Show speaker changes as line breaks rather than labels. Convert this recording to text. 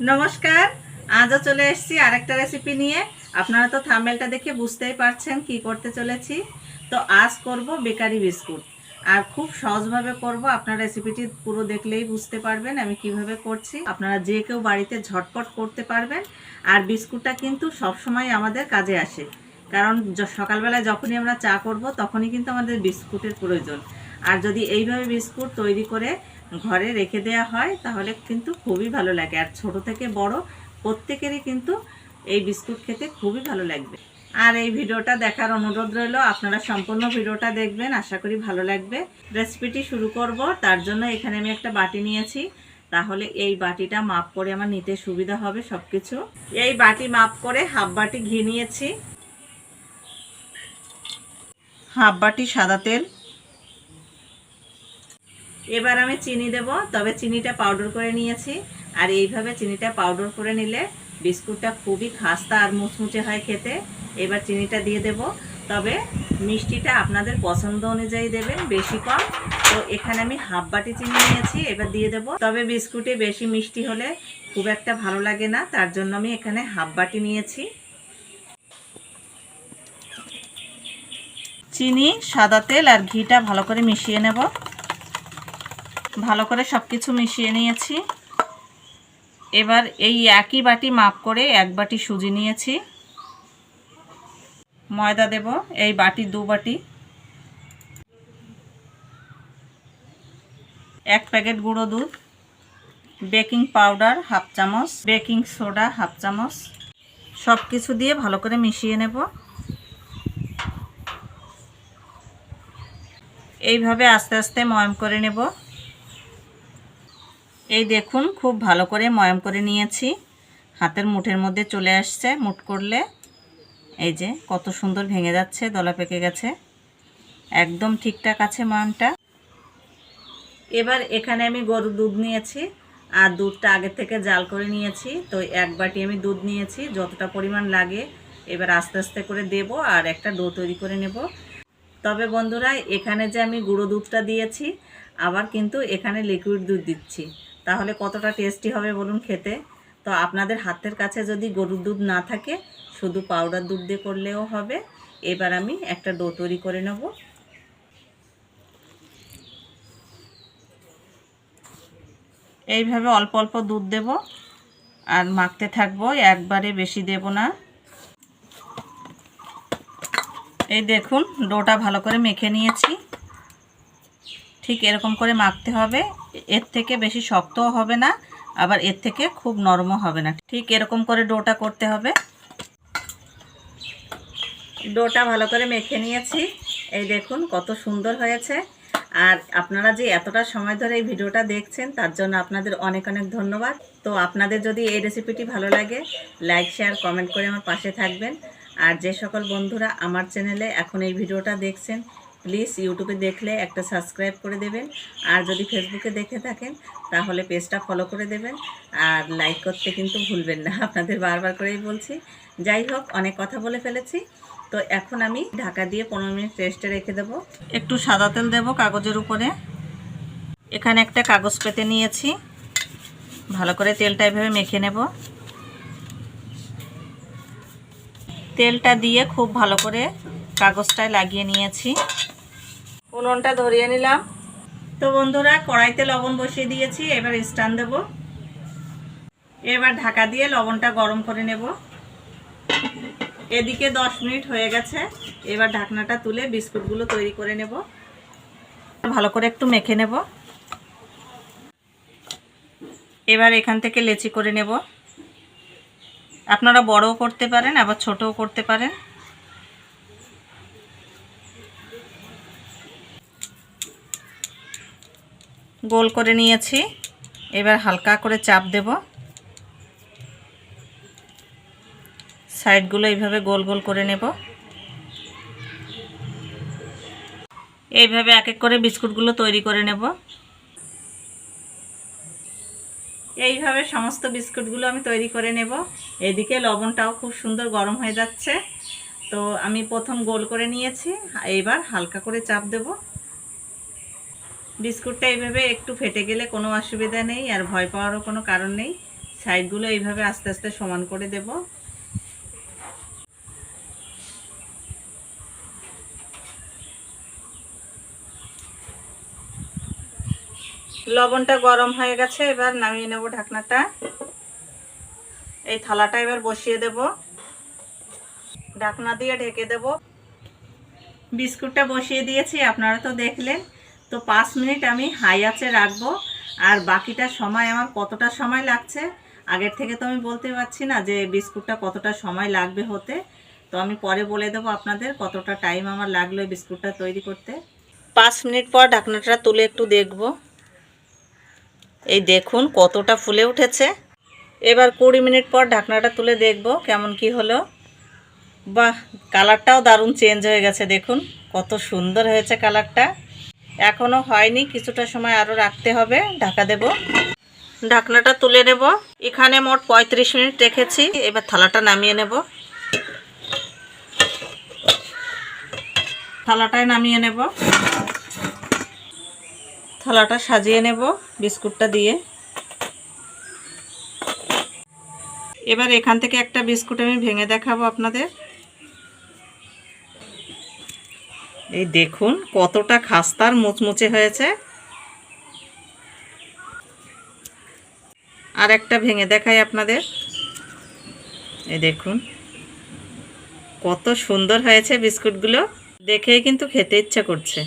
নমস্কার, আজও চলে এসেছি আরেকটা রেসিপি নিয়ে। আপনারা তো থামেলটা দেখে বুঝতেই পারছেন কি করতে চলেছি। তো আজ করব বেকারি বিস্কুট। আর খুব সহজভাবে করব, আপনার রেসিপিটি পুরো দেখলেই বুঝতে পারবেন আমি কীভাবে করছি। আপনারা যে কেউ বাড়িতে ঝটপট করতে পারবেন। আর বিস্কুটটা কিন্তু সবসময় আমাদের কাজে আসে। কারণ সকালবেলায় যখনই আমরা চা করব, তখনই কিন্তু আমাদের বিস্কুটের প্রয়োজন। আর যদি এইভাবে বিস্কুট তৈরি করে ঘরে রেখে দেওয়া হয়, তাহলে কিন্তু খুবই ভালো লাগে। আর ছোট থেকে বড় প্রত্যেকেরই কিন্তু এই বিস্কুট খেতে খুবই ভালো লাগবে। আর এই ভিডিওটা দেখার অনুরোধ রইল, আপনারা সম্পূর্ণ ভিডিওটা দেখবেন, আশা করি ভালো লাগবে। রেসিপিটি শুরু করব, তার জন্য এখানে আমি একটা বাটি নিয়েছি। তাহলে এই বাটিটা মাপ করে আমার নিতে সুবিধা হবে সব কিছু এই বাটি মাপ করে হাফ বাটি ঘি নিয়েছি। হাফ বাটি সাদা তেল। এবার আমি চিনি দেব, তবে চিনিটা পাউডার করে নিয়েছি। আর এইভাবে চিনিটা পাউডার করে নিলে বিস্কুটটা খুবই খাস্তা আর মুচমুচে হয় খেতে। এবার চিনিটা দিয়ে দেব। তবে মিষ্টিটা আপনাদের পছন্দ অনুযায়ী দেবেন, বেশি কম। তো এখানে আমি হাফ বাটি চিনি নিয়েছি, এবার দিয়ে দেব। তবে বিস্কুটে বেশি মিষ্টি হলে খুব একটা ভালো লাগে না, তার জন্য আমি এখানে হাফ বাটি নিয়েছি। চিনি, সাদা তেল আর ঘিটা ভালো করে মিশিয়ে নেব। ভালো করে সব কিছু মিশিয়ে নিয়েছি। এবার এই একই বাটি মাপ করে এক বাটি সুজি নিয়েছি। ময়দা দেব, এই বাটি দু বাটি। এক প্যাকেট গুঁড়ো দুধ, বেকিং পাউডার হাফ চামচ, বেকিং সোডা হাফ চামচ। সব কিছু দিয়ে ভালো করে মিশিয়ে নেব। এইভাবে আস্তে আস্তে ময়ম করে নেব। এই দেখুন, খুব ভালো করে ময়াম করে নিয়েছি। হাতের মুঠের মধ্যে চলে আসছে, মুঠ করলে। এই যে, কত সুন্দর ভেঙে যাচ্ছে, দলা পেকে গেছে। একদম ঠিকঠাক আছে ময়ামটা। এবার এখানে আমি গরুর দুধ নিয়েছি, আর দুধটা আগে থেকে জাল করে নিয়েছি। তো এক বাটি আমি দুধ নিয়েছি, যতটা পরিমাণ লাগে। এবার আস্তে আস্তে করে দেব আর একটা ডো তৈরি করে নেব। তবে বন্ধুরা, এখানে যে আমি গুঁড়ো দুধটা দিয়েছি, আবার কিন্তু এখানে লিকুইড দুধ দিচ্ছি। তাহলে কতটা টেস্টি হবে বলুন খেতে? তো আপনাদের হাতের কাছে যদি গরুর দুধ না থাকে, শুধু পাউডার দুধ দিয়ে করলেও হবে। এবার আমি একটা ডো তৈরি করে নেব। এইভাবে অল্প অল্প দুধ দেব আর মাখতে থাকব, একবারে বেশি দেব না। এই দেখুন ডোটা ভালো করে মেখে নিয়েছি। ঠিক এরকম করে মাখতে হবে। এর থেকে বেশি শক্তও হবে না, আবার এর থেকে খুব নরমও হবে না। ঠিক এরকম করে ডোটা করতে হবে। ডোটা ভালো করে মেখে নিয়েছি। এই দেখুন কত সুন্দর হয়েছে। আর আপনারা যে এতটা সময় ধরে এই ভিডিওটা দেখছেন, তার জন্য আপনাদের অনেক অনেক ধন্যবাদ। তো আপনাদের যদি এই রেসিপিটি ভালো লাগে লাইক শেয়ার কমেন্ট করে আমার পাশে থাকবেন। আর যে সকল বন্ধুরা আমার চ্যানেলে এখন এই ভিডিওটা দেখছেন প্লিজ ইউটিউবে দেখলে একটা সাবস্ক্রাইব করে দেবেন। আর যদি ফেসবুকে দেখে থাকেন, তাহলে পেজটা ফলো করে দেবেন। আর লাইক করতে কিন্তু ভুলবেন না, আপনাদের বারবার করেই বলছি। যাই হোক, অনেক কথা বলে ফেলেছি। তো এখন আমি ঢাকা দিয়ে পনেরো মিনিট রেস্টে রেখে দেব। একটু সাদা তেল দেব কাগজের উপরে। এখানে একটা কাগজ পেতে নিয়েছি। ভালো করে তেলটা এভাবে মেখে নেব। তেলটা দিয়ে খুব ভালো করে কাগজটায় লাগিয়ে নিয়েছি। উনুনটা ধরিয়ে নিলাম। তো বন্ধুরা, কড়াইতে লবণ বসিয়ে দিয়েছি, এবার স্টান দেব। এবার ঢাকা দিয়ে লবণটা গরম করে নেব। এদিকে দশ মিনিট হয়ে গেছে, এবার ঢাকনাটা তুলে বিস্কুটগুলো তৈরি করে নেব। ভালো করে একটু মেখে নেব। এবার এখান থেকে লেচি করে নেব। আপনারা বড়ও করতে পারেন, আবার ছোটও করতে পারেন। গোল করে নিয়েছি। এবার হালকা করে চাপ দেব। সাইডগুলো এইভাবে গোল গোল করে নেব। এইভাবে এক এক করে বিস্কুটগুলো তৈরি করে নেব। এইভাবে সমস্ত বিস্কুটগুলো আমি তৈরি করে নেব। এদিকে লবণটাও খুব সুন্দর গরম হয়ে যাচ্ছে। তো আমি প্রথম গোল করে নিয়েছি। এইবার হালকা করে চাপ দেব। বিস্কুটটা এইভাবে একটু ফেটে গেলে কোনো অসুবিধা নেই আর ভয় পাওয়ারও কোনো কারণ নেই। সাইডগুলো এইভাবে আস্তে আস্তে সমান করে দেব। লবণটা গরম হয়ে গেছে, এবার নামিয়ে নেব ঢাকনাটা। এই থালাটা এবার বসিয়ে দেব। ঢাকনা দিয়ে ঢেকে দেব। বিস্কুটটা বসিয়ে দিয়েছি, আপনারা তো দেখলেন। তো পাঁচ মিনিট আমি হাই আঁচে রাখব। আর বাকিটা সময় আমার কতটা সময় লাগছে, আগের থেকে তো আমি বলতে পারছি না যে বিস্কুটটা কতটা সময় লাগবে হতে। তো আমি পরে বলে দেবো আপনাদের কতটা টাইম আমার লাগল বিস্কুটটা তৈরি করতে। পাঁচ মিনিট পর ঢাকনাটা তুলে একটু দেখব। এই দেখুন কতটা ফুলে উঠেছে। এবার কুড়ি মিনিট পর ঢাকনাটা তুলে দেখব কেমন কি হলো। বাহ, কালারটাও দারুণ চেঞ্জ হয়ে গেছে, দেখুন কত সুন্দর হয়েছে কালারটা। এখনও হয়নি, কিছুটা সময় আরও রাখতে হবে, ঢাকা দেব। ঢাকনাটা তুলে নেব। এখানে মোট পঁয়ত্রিশ মিনিট রেখেছি, এবার থালাটা নামিয়ে নেব। থালাটায় নামিয়ে নেব। থালাটা সাজিয়ে নেব বিস্কুটটা দিয়ে। এবার এখান থেকে একটা বিস্কুট আমি ভেঙে দেখাবো আপনাদের। এই দেখুন কতটা খাস্তার মুচমুচে হয়েছে। আর একটা ভেঙে দেখাই আপনাদের। এই দেখুন। কত সুন্দর হয়েছে বিস্কুটগুলো। দেখেই কিন্তু খেতে ইচ্ছা করছে।